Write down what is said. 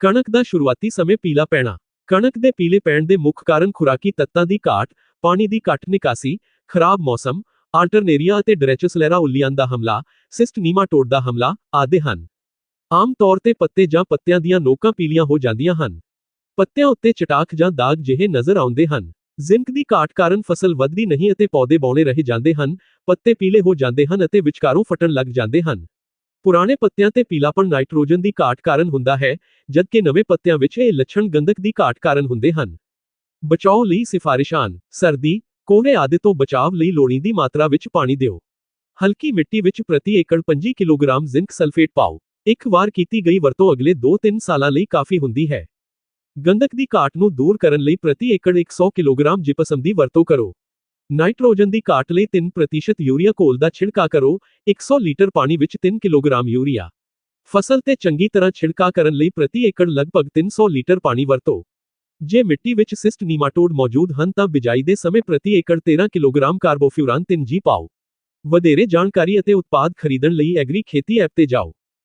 ਕਣਕ ਦਾ ਸ਼ੁਰੂਆਤੀ ਸਮੇਂ ਪੀਲਾ ਪੈਣਾ। ਕਣਕ ਦੇ ਪੀਲੇ ਪੈਣ ਦੇ ਮੁੱਖ ਕਾਰਨ ਖੁਰਾਕੀ ਤੱਤਾਂ ਦੀ ਘਾਟ, ਪਾਣੀ ਦੀ ਘੱਟ ਨਿਕਾਸੀ, ਖਰਾਬ ਮੌਸਮ ਆਲਟਰਨੇਰੀਆ ਅਤੇ ਡਰੈਚੋਸਲੇਰਾ ਉੱਲੀਆਂ ਦਾ ਹਮਲਾ, ਸਿਸਟ ਨੀਮਾਟੋਡ ਦਾ ਹਮਲਾ ਆਦਿ ਹਨ। ਆਮ ਤੌਰ ਤੇ ਪੱਤੇ ਜਾਂ ਪੱਤਿਆਂ ਦੀਆਂ ਨੋਕਾਂ ਪੀਲੀਆਂ ਹੋ ਜਾਂਦੀਆਂ ਹਨ। ਪੱਤਿਆਂ ਉੱਤੇ ਚਟਾਕ ਜਾਂ ਦਾਗ ਜਿਹੇ ਨਜ਼ਰ ਆਉਂਦੇ ਹਨ। ਜ਼ਿੰਕ ਦੀ ਘਾਟ ਕਾਰਨ ਫਸਲ ਵੱਧਦੀ ਨਹੀਂ ਅਤੇ ਪੌਦੇ ਬੌਣੇ ਰਹਿ ਜਾਂਦੇ ਹਨ, ਪੱਤੇ ਪੀਲੇ ਹੋ ਜਾਂਦੇ ਹਨ ਅਤੇ ਵਿਚਕਾਰੋਂ ਫਟਣ ਲੱਗ ਜਾਂਦੇ ਹਨ। ਪੁਰਾਣੇ ਪੱਤਿਆਂ ਤੇ ਪੀਲਾਪਣ ਨਾਈਟ੍ਰੋਜਨ ਦੀ ਘਾਟ ਕਾਰਨ ਹੁੰਦਾ ਹੈ, ਜਦਕਿ ਨਵੇਂ ਪੱਤਿਆਂ ਵਿੱਚ ਇਹ ਲੱਛਣ ਗੰਧਕ ਦੀ ਘਾਟ ਕਾਰਨ ਹੁੰਦੇ ਹਨ। ਬਚਾਓ ਲਈ ਸਿਫਾਰਿਸ਼ਾਂ, ਸਰਦੀ, ਕੋਹਰੇ ਆਦਿ ਤੋਂ ਬਚਾਵ ਲਈ ਲੋੜੀਂਦੀ ਮਾਤਰਾ ਵਿੱਚ ਪਾਣੀ ਦਿਓ। ਹਲਕੀ ਮਿੱਟੀ ਵਿੱਚ ਪ੍ਰਤੀ ਏਕੜ 25 ਕਿਲੋਗ੍ਰਾਮ ਜ਼ਿੰਕ ਸਲਫੇਟ ਪਾਓ। ਇੱਕ ਵਾਰ ਕੀਤੀ ਗਈ ਵਰਤੋਂ ਅਗਲੇ 2-3 ਸਾਲਾਂ ਲਈ ਕਾਫੀ ਹੁੰਦੀ ਹੈ। ਗੰਧਕ ਦੀ ਘਾਟ ਨੂੰ ਦੂਰ ਕਰਨ ਲਈ ਪ੍ਰਤੀ ਏਕੜ 100 ਕਿਲੋਗ੍ਰਾਮ ਜਿਪਸਮ ਦੀ ਵਰਤੋਂ ਕਰੋ। ਨਾਈਟ੍ਰੋਜਨ ਦੀ ਘਾਟ ਲਈ 3% ਯੂਰੀਆ ਘੋਲ ਦਾ ਛਿੜਕਾ ਕਰੋ 100 ਲੀਟਰ ਪਾਣੀ ਵਿੱਚ 3 ਕਿਲੋਗ੍ਰਾਮ ਯੂਰੀਆ। ਫਸਲ ਤੇ ਚੰਗੀ ਤਰ੍ਹਾਂ ਛਿੜਕਾ ਕਰਨ ਲਈ ਪ੍ਰਤੀ ਏਕੜ ਲਗਭਗ 300 ਲੀਟਰ ਪਾਣੀ ਵਰਤੋ। ਜੇ ਮਿੱਟੀ ਵਿੱਚ ਸਿਸਟ ਨੀਮਾਟੋਡ ਮੌਜੂਦ ਹਨ ਤਾਂ ਬਿਜਾਈ ਦੇ ਸਮੇਂ ਪ੍ਰਤੀ ਏਕੜ 13 ਕਿਲੋਗ੍ਰਾਮ ਕਾਰਬੋਫਿਊਰਾਨ 3 ਜੀ ਪਾਓ। ਵਧੇਰੇ ਜਾਣਕਾਰੀ ਅਤੇ ਉਤਪਾਦ ਖਰੀਦਣ ਲਈ ਐਗਰੀ ਖੇਤੀ ਐਪ ਤੇ ਜਾਓ।